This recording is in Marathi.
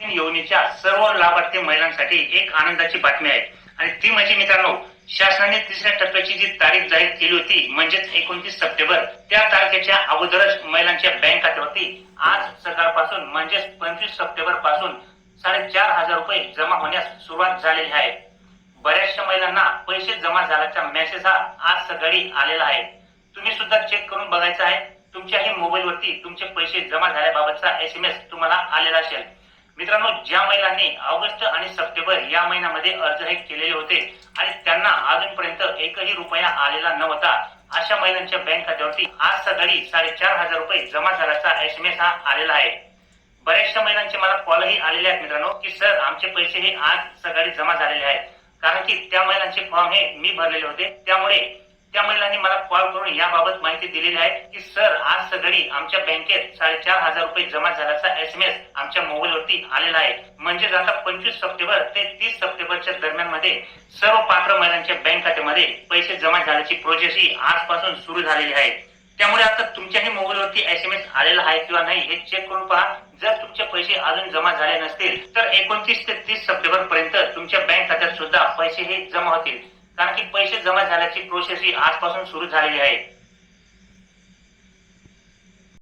योजनेच्या सर्व लाभार्थी महिलांसाठी एक आनंदाची बातमी आहे. आणि ती म्हणजे मित्रांनो शासनाने तिसऱ्या टप्प्याची जी तारीख जाहीर केली होती म्हणजेच एकोणतीस सप्टेंबर त्या तारखेच्या अगोदरच महिलांच्या बँक खात्यावरती आज सकाळपासून म्हणजेच पंचवीस सप्टेंबरपासून साडेचार हजार रुपये जमा होण्यास सुरुवात झालेली आहे. बऱ्याचशा महिलांना पैसे जमा झाल्याचा मेसेज हा आज सकाळी आलेला आहे. तुम्ही सुद्धा चेक करून बघायचं आहे. तुमच्याही मोबाईलवरती तुमचे पैसे जमा झाल्याबाबतचा एस एम एस तुम्हाला आलेला असेल. मित्रांनो ज्या महिलांनी ऑगस्ट आणि सप्टेंबर या महिन्यामध्ये अर्ज हे केलेले होते आणि त्यांना अजूनपर्यंत एकही रुपया आलेला नव्हता अशा महिलांच्या बँक खात्यावरती आज सकाळी साडेचार हजार रुपये जमा झाल्याचा एस एम एस हा आलेला आहे. बऱ्याचशा महिलांचे मला कॉलही आलेले आहेत मित्रांनो की सर आमचे पैसे हे आज सकाळी जमा झालेले आहेत. कारण की त्या महिलांचे फॉर्म हे मी भरलेले होते. त्यामुळे त्या महिलांनी मला कॉल करून याबाबत माहिती दिलेली आहे की सर आज सकाळी आमच्या बँकेत साडेचार हजार रुपये जमा झाल्याचा एस एम एस आमच्या मोबाईल वरती आलेला आहे. म्हणजेच आता पंचवीस सप्टेंबर ते तीस सप्टेंबरच्या दरम्यानमध्ये सर्व पात्र महिलांच्या बँक खात्यामध्ये पैसे जमा झाल्याची प्रोसेस ही आजपासून सुरू झालेली आहे. त्यामुळे आता तुमच्याही मोबाईलवरती एस एम एस आलेला आहे किंवा नाही हे चेक करून पहा. जर तुमचे पैसे अजून जमा झाले नसतील तर एकोणतीस ते तीस सप्टेंबर पर्यंत तुमच्या बँक खात्यात सुद्धा पैसे हे जमा होतील. कारण की पैसे जमा झाल्याची प्रोसेस ही आजपासून सुरू झालेली आहे.